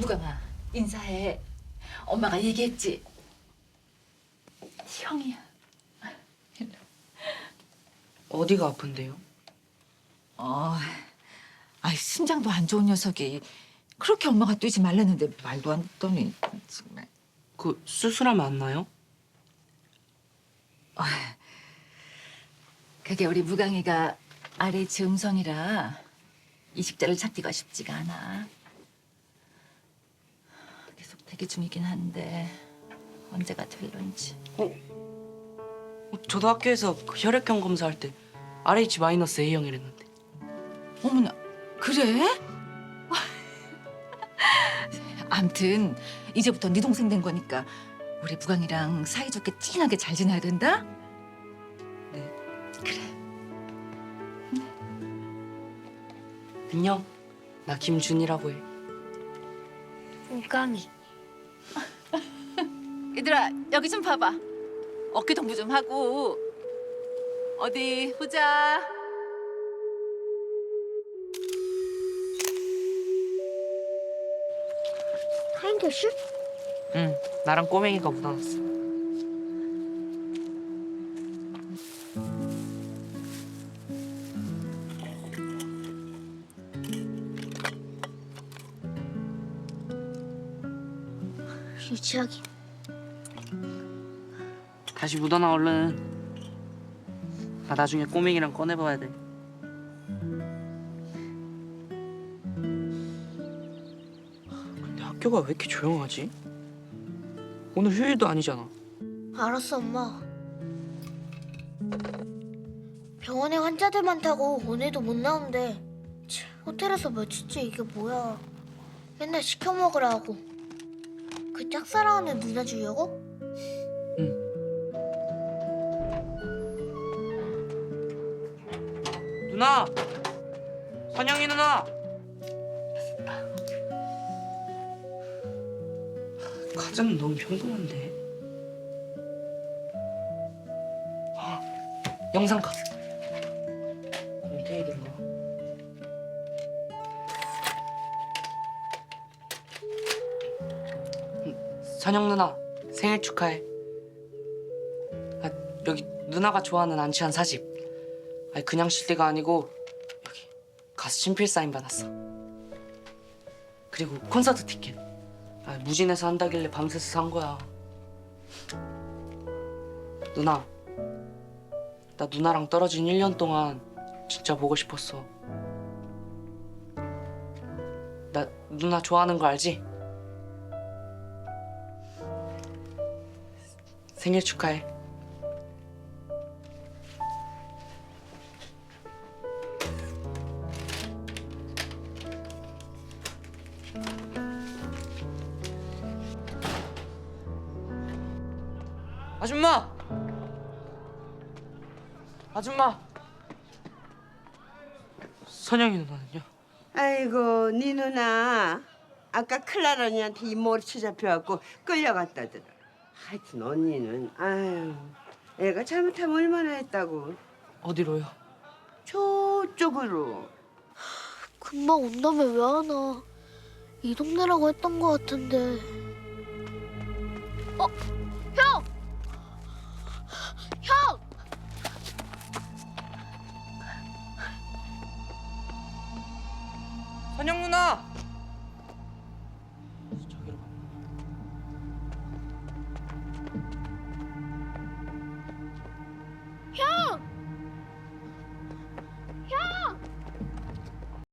무감아 인사해. 엄마가 얘기했지. 형이야. 어디가 아픈데요? 어, 아이 심장도 안 좋은 녀석이 그렇게 엄마가 뛰지 말랬는데 말도 안 듣더니 정말. 그 수술하면 안 나요? 그게 우리 무강이가 RH 음성이라 이식자를 찾기가 쉽지가 않아. 대기 중이긴 한데 언제가 될런지. 어, 저도 학교에서 그 혈액형 검사할 때 RH 마이너스 A형이랬는데 어머나 그래? 암튼 이제부터 네 동생 된 거니까 우리 무강이랑 사이좋게 찐하게 잘 지내야 된다. 네 그래. 안녕 나 김준이라고 해 무강이. 얘들아 여기 좀 봐봐. 어깨 동무 좀 하고 어디 보자. 타임캡슐? 응 나랑 꼬맹이가 묻어놨어 유치하게. 다시 묻어놔 얼른 나 나중에 꼬맹이랑 꺼내봐야 돼 근데 학교가 왜 이렇게 조용하지? 오늘 휴일도 아니잖아 알았어, 엄마. 병원에 환자들 많다고 오늘도 못 나온대. 치, 호텔에서 며칠째 이게 뭐야. 맨날 시켜 먹으라 하고. 그 짝사랑하는 누나 주려고? 누나! 선영이 누나! 과자는 너무 평범한데. 아, 영상카. 공태이든가. 음, 선영 누나 생일 축하해. 아, 여기 누나가 좋아하는 안치한 사집. 아니 그냥 실대가 아니고 여기 가수 친필 사인 받았어. 그리고 콘서트 티켓. 아, 무진에서 한다길래 밤새서 산 거야. 누나, 나 누나랑 떨어진 1년 동안 진짜 보고 싶었어. 나 누나 좋아하는 거 알지? 생일 축하해. 아줌마! 아줌마! 선영이 누나는요? 아이고 네 누나 아까 클라라 언니한테 이모치 잡혀갖고 끌려갔다더라 하여튼 언니는 아유 애가 잘못하면 얼마나 했다고 어디로요? 저쪽으로 금방 온다며 왜 안 와? 이 동네라고 했던 것 같은데. 어? 형! 형! 선영 누나!